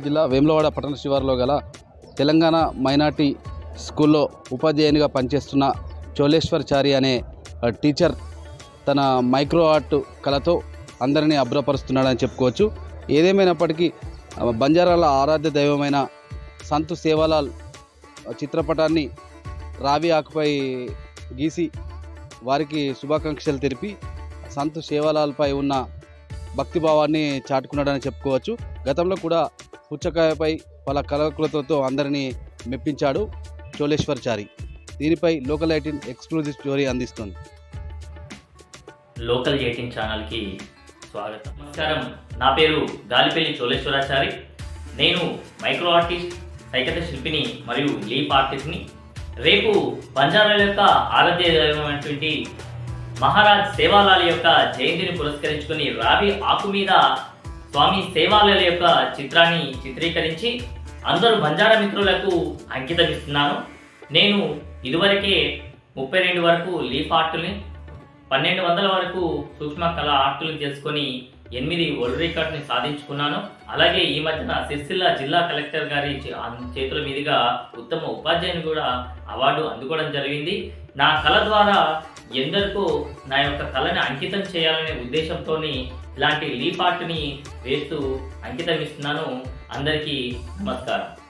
జిల్లా వేములవాడ పట్టణ శివారులో గల తెలంగాణ మైనార్టీ స్కూల్లో ఉపాధ్యాయునిగా పనిచేస్తున్న చోలేశ్వర్చారి అనే టీచర్ తన మైక్రో ఆర్ట్ కళతో అందరినీ అభ్రపరుస్తున్నాడని చెప్పుకోవచ్చు. ఏదేమైనప్పటికీ బంజారాల ఆరాధ్య దైవమైన సంతు సేవాలాల్ చిత్రపటాన్ని రావి ఆకుపై గీసి వారికి శుభాకాంక్షలు తెలిపి సంతు సేవాలాల్పై ఉన్న భక్తిభావాన్ని చాటుకున్నాడని చెప్పుకోవచ్చు. గతంలో కూడా పుచ్చకాయపై పల కలకులతో అందరినీ మెప్పించాడు చోళేశ్వరచారి. దీనిపై లోకల్ ఎయిటీన్ ఎక్స్క్లూజివ్ స్టోరీ అందిస్తుంది. లోకల్ ఎయిటీన్ ఛానల్కి స్వాగతం. నమస్కారం. నా పేరు గాలిపల్లి చోళేశ్వరాచారి. నేను మైక్రో ఆర్టిస్ట్ సైకత శిల్పిని మరియు లీప్ ఆర్టిస్ట్ని. రేపు బంజారాల యొక్క ఆరాధ్య దైవమైనటువంటి మహారాజ్ సేవాలాల్ యొక్క జయంతిని పురస్కరించుకుని రావి ఆకు మీద స్వామి సేవాలయాల యొక్క చిత్రాన్ని చిత్రీకరించి అందరూ బంజారా మిత్రులకు అంకితం ఇస్తున్నాను నేను ఇదివరకే ముప్పై రెండు వరకు లీఫ్ ఆర్టుని పన్నెండు వందల వరకు సూక్ష్మ కళ ఆర్టులు చేసుకొని ఎనిమిది వరల్డ్ రికార్డ్ని సాధించుకున్నాను. అలాగే ఈ మధ్యన సిరిసిల్ల జిల్లా కలెక్టర్ గారి చేతుల మీదుగా ఉత్తమ ఉపాధ్యాయుని కూడా అవార్డు అందుకోవడం జరిగింది. నా కళ ద్వారా ఎందరికో నా యొక్క కళని అంకితం చేయాలనే ఉద్దేశంతో ఇలాంటి లీపాట్ని వేస్తూ అంకితం ఇస్తున్నాను. అందరికీ నమస్కారం.